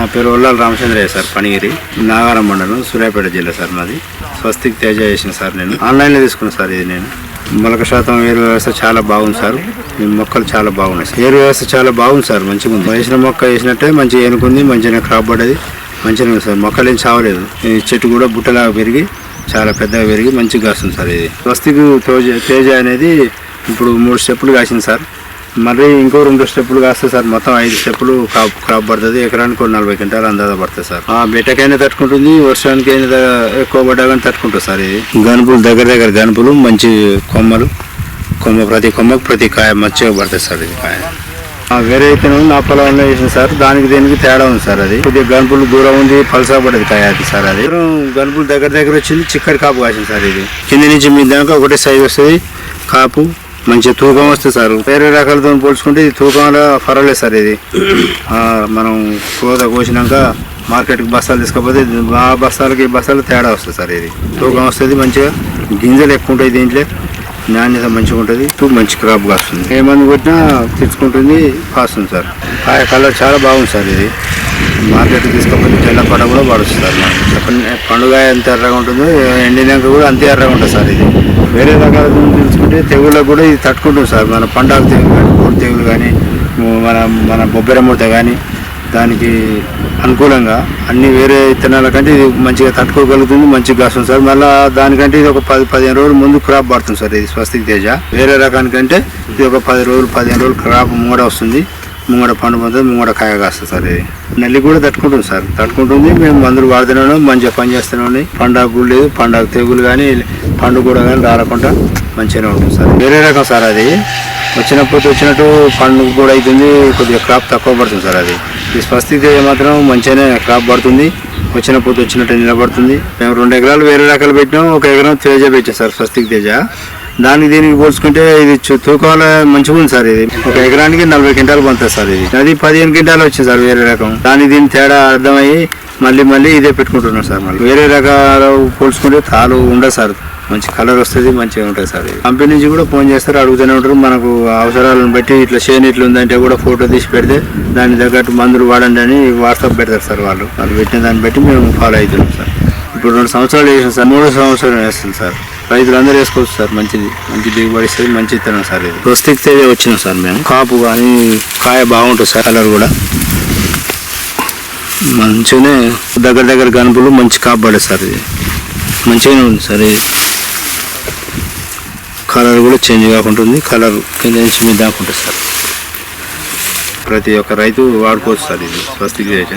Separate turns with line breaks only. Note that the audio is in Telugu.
నా పేరు ఒల్లాల రామచంద్రయ్య సార్ పనిగిరి నాగారం మండలం సూర్యాపేట జిల్లా సార్ నాది స్వస్తికి తేజ చేసిన సార్ నేను. ఆన్లైన్లో తీసుకున్నాను సార్ ఇది నేను. మొలక శాతం ఏరు వ్యవస్థ చాలా బాగుంది సార్. ఈ మొక్కలు చాలా బాగున్నాయి ఏరు వ్యవస్థ చాలా బాగుంది సార్ మంచిగా ఉంది. వేసిన మొక్క వేసినట్టే మంచిగా ఏనుకుంది మంచిగా క్రాప్ పడ్డది మంచిగా ఉంది సార్. మొక్కలు ఏం చావలేదు. ఈ చెట్టు కూడా బుట్టలాగా పెరిగి చాలా పెద్దగా పెరిగి మంచిగా కాస్తుంది సార్ ఇది. స్వస్తికి తేజ తేజ అనేది ఇప్పుడు మూడు స్టెప్పులు కాసింది సార్. మరి ఇంకో రెండు స్టెప్పులు కాస్తే సార్ మొత్తం ఐదు స్టెప్పులు క్రాప్ క్రాప్ పడుతుంది. ఎకరానికి ఒక నలభై క్వింటాలు అందాజ పడుతుంది సార్. ఆ బిడ్డకైనా తట్టుకుంటుంది వర్షానికి అయినా ఎక్కువ పడ్డా కానీ తట్టుకుంటుంది సార్ ఇది. గనుపులు దగ్గర దగ్గర గనుపులు మంచి కొమ్మలు. కొమ్మ ప్రతి కొమ్మకు ప్రతి కాయ మంచిగా పడుతుంది సార్ ఇది కాయ. వేరే అయితే నా పొలంలో వేసిన సార్. దానికి దీనికి తేడా ఉంది సార్ అది. కొద్దిగా గనుపులు దూరం ఉంది పలసా పడేది కాయ అది సార్ అది. గనుపులు దగ్గర దగ్గర వచ్చింది చిక్కడి కాపు కాసింది సార్ ఇది. కింద నుంచి మీ దాకా ఒకటే సైజ్ వస్తుంది కాపు మంచి తూకం వస్తుంది సార్ వేరే రకాలతో పోల్చుకుంటే ఇది తూకంలో పర్వాలేదు సార్ ఇది. మనం కోత కోసినాక మార్కెట్కి బస్తాలు తీసుకపోతే ఆ బస్తాలకి బస్తాలు తేడా వస్తుంది సార్ ఇది. తూకం వస్తుంది మంచిగా గింజలు ఎక్కువ ఉంటాయి దీంట్లో నాణ్యత మంచిగా ఉంటుంది తూ మంచి క్రాప్ కాస్తుంది. ఏ మంది కొట్టినా తెచ్చుకుంటుంది కాస్తుంది సార్. కాయ కలర్ చాలా బాగుంది సార్ ఇది. మార్కెట్కి తీసుకపోతే తెల్ల పడ కూడా పడుతుంది సార్ మనకి. చెప్పండి పండుగ ఎంత ఎర్రగా ఉంటుందో ఎండినాక కూడా అంతే ఎర్రగా ఉంటుంది సార్ ఇది. వేరే రకాల తెలుసుకుంటే తెగుళ్ళకు కూడా ఇది తట్టుకుంటుంది సార్. మన పండాల తెగులు కానీ కోడి తెగులు కానీ మన మన బొబ్బెరమూత కానీ దానికి అనుకూలంగా అన్ని వేరే విత్తనాల కంటే ఇది మంచిగా తట్టుకోగలుగుతుంది మంచిగా కాస్తుంది సార్. మళ్ళీ దానికంటే ఇది ఒక పది పదిహేను రోజులు ముందు క్రాప్ పడుతుంది సార్ ఇది స్వస్తిక్ తేజ. వేరే రకానికంటే ఇది ఒక పది రోజులు పదిహేను రోజులు క్రాప్ మూడ వస్తుంది. ముంగడ పండు పొందుతుంది ముంగడ కాయ కాస్తుంది సార్ ఇది. నల్లి కూడా తట్టుకుంటుంది సార్. తట్టుకుంటుంది మేము మందులు వాడుతున్నాను మంచిగా పని చేస్తూనే పండాకు లేదు పండాకు తెగులు కానీ పండు కూడా కానీ రాకుండా మంచిగానే ఉంటుంది సార్. వేరే రకం సార్ అది. వచ్చినప్పుడు వచ్చినట్టు పండు కూడా అవుతుంది కొద్దిగా క్రాప్ తక్కువ పడుతుంది సార్ అది. ఈ స్వస్తిక్ తేజ మాత్రం మంచిగానే క్రాప్ పడుతుంది. వచ్చిన పూత వచ్చినట్టు నిలబడుతుంది. మేము రెండు ఎకరాలు వేరే రకాలు పెట్టినాం ఒక ఎకరం తేజ పెట్టాం సార్ స్వస్తిక్ తేజ. దానికి దీనికి పోల్చుకుంటే ఇది తూకాల మంచిగా ఉంది సార్ ఇది. ఒక ఎకరానికి నలభై క్వింటాలు పండుతుంది సార్ ఇది. అది పదిహేను క్వింటాలు వచ్చింది సార్ వేరే రకం. దాని దీని తేడా అర్థమయ్యి మళ్ళీ మళ్ళీ ఇదే పెట్టుకుంటున్నాం సార్ మళ్ళీ. వేరే రకాలు పోల్చుకుంటే తాలు ఉండదు సార్. మంచి కలర్ వస్తుంది మంచిగా ఉంటుంది సార్ కంపెనీ నుంచి కూడా ఫోన్ చేస్తారు అడుగుతూనే ఉంటారు. మనకు అవసరాలను బట్టి ఇట్లా చేను ఇట్లా ఉందంటే కూడా ఫోటో తీసి పెడితే దాని తగ్గట్టు మందులు వాడండి అని వాట్సాప్ పెడతారు సార్ వాళ్ళు. వాళ్ళు పెట్టిన దాన్ని బట్టి మేము ఫాలో అవుతున్నాం సార్. ఇప్పుడు రెండు సంవత్సరాలు వేసాం సార్ మూడో సంవత్సరం వేస్తుంది సార్. రైతులందరూ వేసుకోవచ్చు సార్ మంచిది. మంచి దిగుబడి ఇస్తుంది మంచి ఇత్తనం సార్ ఇది. ప్రస్తుతికి తేజ వచ్చినాం సార్ మేము. కాపు కానీ కాయ బాగుంటుంది సార్ కలర్ కూడా. మంచిగానే దగ్గర దగ్గర గనుపులు మంచి కాపు పడేది సార్ ఇది. మంచిగానే ఉంది సార్ ఇది. కలర్ కూడా చేంజ్ కాకుండా ఉంది. కలర్ కింద నుంచి మీద దాకా ఉంటుంది సార్. ప్రతి ఒక్క రైతు వాడుకోవచ్చు సార్ ఇది స్వస్తికి తేజ